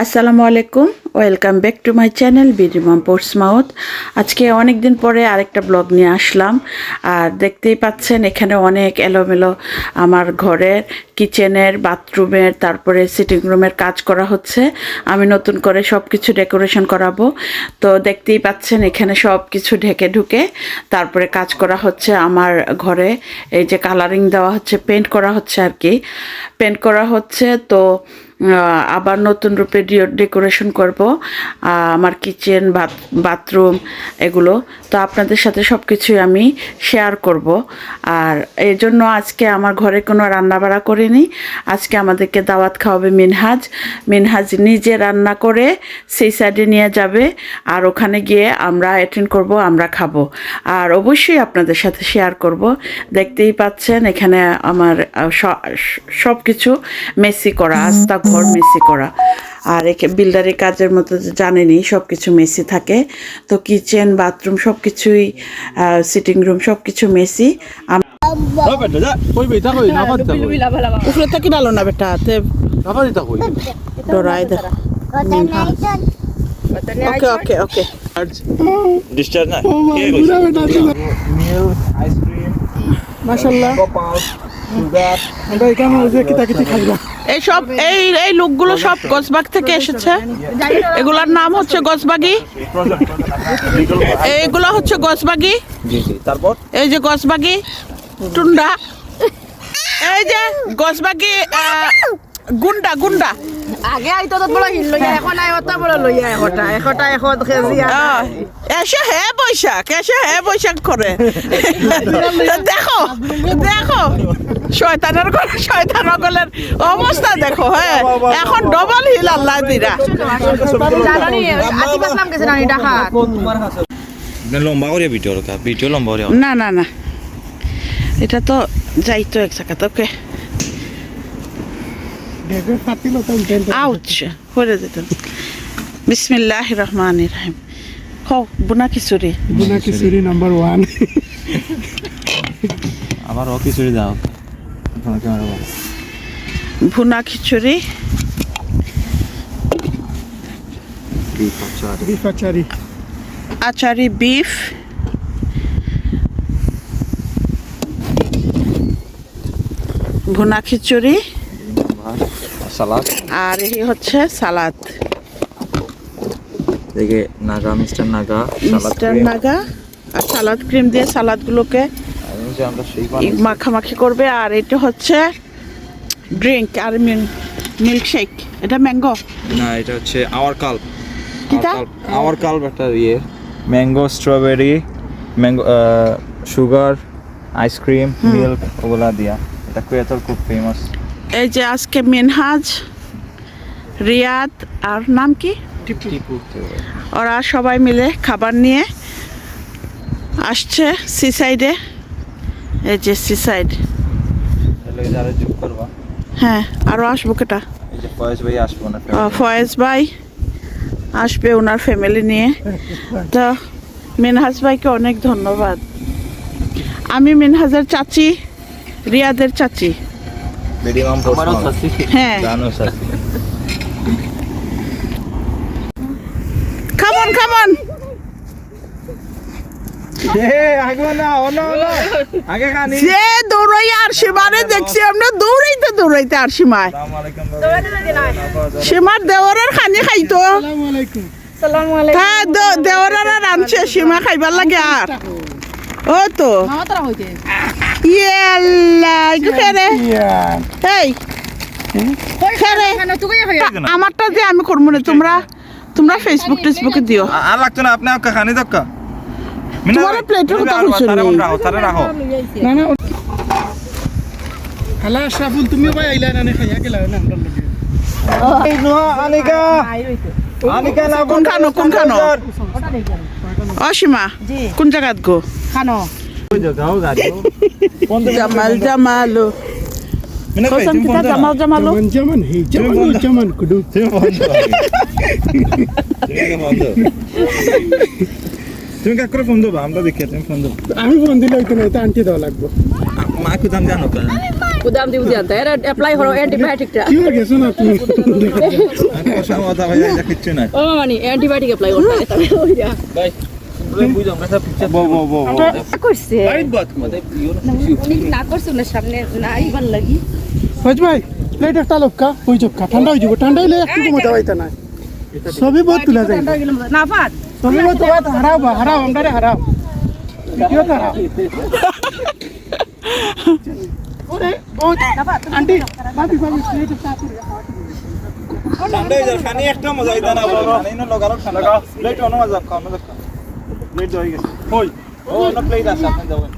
আসসালামু আলাইকুম, welcome back to my channel বিডিমাম পোর্টস মাউথ। আজকে অনেক দিন পরে আরেকটা ব্লগ নিয়ে আসলাম। আর দেখতেই পাচ্ছেন এখানে অনেক এলোমেলো আমার ঘরের, কিচেনের, বাথরুমের, তারপরে সিটিং রুমের কাজ করা হচ্ছে। আমি নতুন করে সব কিছু ডেকোরেশন করাবো। তো দেখতেই পাচ্ছেন এখানে সব কিছু ঢেকে ঢুকে তারপরে কাজ করা হচ্ছে আমার ঘরে। এই যে কালারিং দেওয়া হচ্ছে পেন্ট করা হচ্ছে আর কি। পেন্ট করা হচ্ছে তো আবার নতুন রূপে ডেকোরেশন করব আমার কিচেন বাথরুম এগুলো। তো আপনাদের সাথে সব কিছুই আমি শেয়ার করব। আর এই জন্য আজকে আমার ঘরে কোনো রান্না বাড়া করিনি। আজকে আমাদেরকে দাওয়াত খাওয়াবে মিনহাজ। মিনহাজ নিজে রান্না করে সেই সাইডে নিয়ে যাবে আর ওখানে গিয়ে আমরা অ্যাটেন্ড করব আমরা খাব। আর অবশ্যই আপনাদের সাথে শেয়ার করব। দেখতেই পাচ্ছেন এখানে আমার সব কিছু মেসি করা আস্তা ঘর মেসি করা। আর একে বিল্ডারের কাজের মতো জানেনি সব কিছু মেসি থাকে। তো কিচেন বাথরুম সব কিছুই সিটিং রুম সব কিছু মেসি মাসাল্লাহ না বেটা ওকে ওকে ডিসচার্জ এই সব, এই এই লোকগুলো সব গজবাগ থেকে এসেছে। এগুলোর নাম হচ্ছে গজবাগি এইগুলো হচ্ছে গজবাগি এই যে গজবাগি টুন্ডা। এই যে গজবাগি গুন্ডা গুন্ডা। আগে আইতো তো বড় হিল লইয়া এখন আই অত বড় লইয়া এখন কেজি এসে হে বৈশাখ এসে হে বৈশাখ করে। দেখো দেখো শয়তানের ঘরে শয়তান গলের অবস্থা দেখো হ্যাঁ এখন ডবল হিল আল্লাহ দিরা। লম্বা করে ভিডিও ভিডিও লম্বা করে না না না। এটা তো যাইতো এক জায়গাতে ওকে দেখে ফাটিলো তো ইন্টেন্ট আউচ করে দিত বিসমিল্লাহ রহমান রহিম হো বুনা খিচুড়ি গুনা খিচুড়ি নাম্বার 1 আমার ও খিচুড়ি দাও আপনার ক্যামেরা বল ভুনা খিচুড়ি আচারি বিফ ভুনা খিচুড়ি সালাদ। আর এই হচ্ছে সালাদ। দেখে নাগা মিস্টার নাগা মিস্টার নাগা আর সালাদ ক্রিম দিয়ে সালাদগুলোকে মাখামাখি করবে আর এটা হচ্ছে ড্রিঙ্ক আর মিল্ক শেক এটা ম্যাঙ্গো না এটা হচ্ছে আওয়ার কাল? আওয়ার কাল একটা ইয়ে। Mango strawberry mango sugar ice cream milk ওগুলা দিয়া। এটা কুয়েতর খুব ফেমাস এই যে আজকে মিনহাজ রিয়াদ আর নাম কি? ওরা সবাই মিলে খাবার নিয়ে আসছে সি সাইডে এই যে সি সাইড তাহলে যারা যোগ করবা। হ্যাঁ আরও আসব কেটা? এই ফয়েজ ভাই আসব না আহ, ফয়েজ ভাই আসবে ওনার ফ্যামিলি নিয়ে। তো মিনহাজ ভাইকে অনেক ধন্যবাদ। আমি মিনহাজের চাচি রিয়াদের চাচি। মিনিমাম হ্যাঁ। খামন খামন দৌড়াই আর সীমারে দেখছি আমরা দৌড়াইতে দৌড়াইতে আর সীমায়। আসসালামু আলাইকুম সীমার দেওয়ারের খানি খাইতো। আসসালামু আলাইকুম সালামু আলাইকুম তা দে- দেওয়ারের আর সীমা খাইবার লাগে আর। ও তো ইয়া তুই হই আমারটা যে আমি করব না তোমরা তোমরা ফেসবুক টেসবুকে দিও। আর লাগতো না আপনি আপনার খানি দক্কা তোমার প্লেটের কথা নি? রাখো তারে রাখো না না হালা আশরাফুল তুমি ভাই আইলা না নে খাইয়া গেলা না আমরা লগে এই নো আনিকা। আনিকা না কোন খানো কোন খানো ও সীমা কোন জায়গাত গো? খানো জামাল জামালো কইছাম কিতা জামাল জামালো জামান হে জামান জামান কুডু তুমি কাক করে ফোন দেবো আমরা দেখি তুমি ফোন দেবো আমি ফোন দিলে হইতো না এটা আন্টি দেওয়া লাগবো মা কোথাম জানো উদাম দি উদি আনতে এরা অ্যাপ্লাই করো অ্যান্টিবায়োটিকটা কি হয়ে গেছে না তুমি দেখা যায়। কষা কথা ভাই এটা কিচ্ছু নাই ও মানে অ্যান্টিবায়োটিক অ্যাপ্লাই করতে ভাই ঠান্ডা হয়ে যাব। ঠান্ডা হইলে একটু মজা পাইতে না। সবই বহুত তুলা যায় না পাত সবই বহুত বাত হারাও বা হারাও আমরা হারাও। ভিডিও হারাও। ওরে বহুত আন্টি ভাবি ভাবি প্লেট একটা ঠান্ডা হয়ে যাবে খানি একটা মজা হইতা না বলো খানি না প্লেট অন্য মজা খাও খাও প্লেট হয়ে গেছে। কই? ও অন্য প্লেট আছে আপনি যাবেন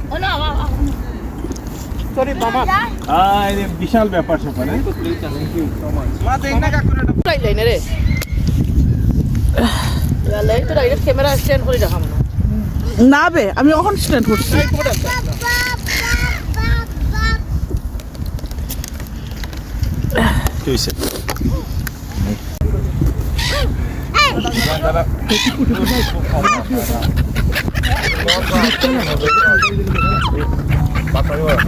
সরি মামা। আহ এই বিশাল ব্যাপার স্যাপার হ্যাঁ? মা দেখ না কাকুর এটা। লাইলাই না রে। লাইলাই তো ডাইরেক্ট ক্যামেরা স্ট্যান্ড করে দেখাম না না বে আমি কখন স্ট্যান্ড করছি? কি হইছে? Bakıyor.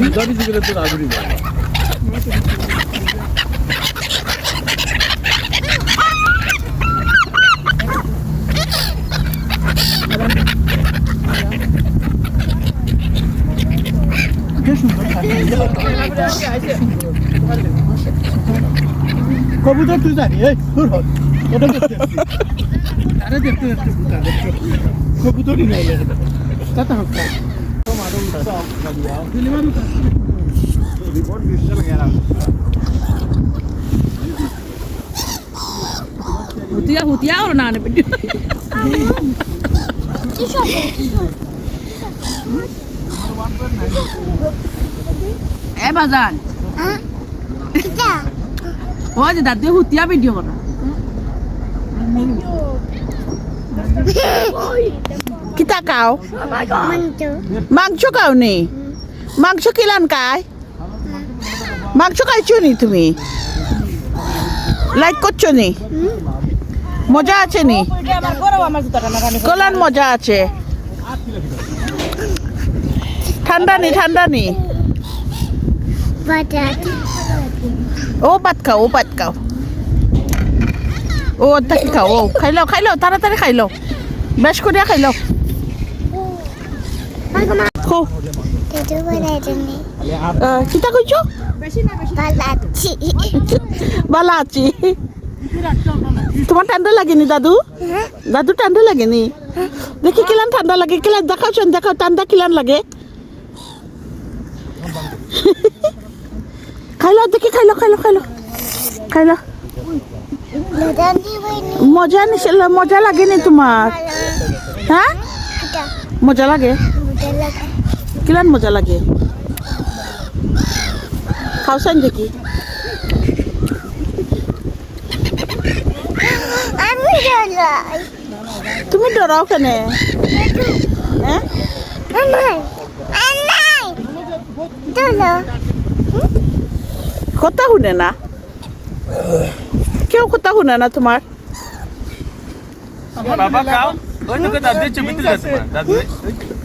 Burada bir sigara bir abi. কবুতর তুই জানি এই দূর হল ওটা দেখতে। আরে দেখতে কবুতরই নাই লাগে তাতে হোক হুতিয়া হুতিয়া আর না নেবে এ বাজান। ও যে দাদি হুতিয়া ভিডিও করা কিতা কাও? মাংস কাও নি? মাংস কিলান কায় মাংস খাইছো নি তুমি? লাইক করছ নি? মজা আছে নি? কলান মজা আছে। ঠান্ডা নি ঠান্ডা নি? ও ভাত খাও ও ভাত খাও ও তাকে খাও ও খাই লও খাই লও তাড়াতাড়ি খাই লও বেশ করিয়া খাই লও খো আহ, কিতা কইছো ভালো আছি তোমার ঠান্ডা লাগেনি দাদু দাদু ঠান্ডা লাগেনি দেখি কিলান ঠান্ডা লাগে কিলান দেখাও শোন দেখাও ঠান্ডা কিলান লাগে খাইলো দেখি খাইলো খাইলো খাইলো খাইলো মজা নিছিল মজা লাগেনি তোমার হ্যাঁ মজা লাগে কিলান মজা লাগে খাওসান দেখি তুমি ডরাও কেনে হ্যাঁ কথা শুনে না? কেউ কথা শুনে না তোমার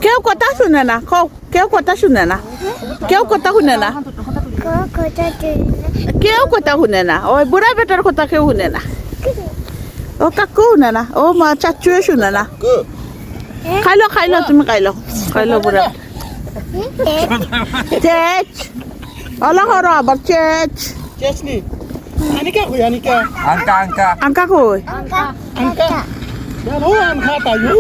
কেউ কথা শুনে না? কও কেউ কথা শুনে না? কেউ কথা শুনে না? কেউ কথা শুনে না? ওই বুঢ়া বেটার কথা কেউ শুনে না? ও কাকু শুনে না? ও মা চাচুয়ে শুনে না? খাই লো খাই লো তুমি খাই লো। খাই লো বুঢ়া চেচ অলা হর আবার চেচ চেসনি আনিকা কই আনিকা আঙ্কা আঙ্কা আঙ্কা কই আনকা ও আনকা তাইও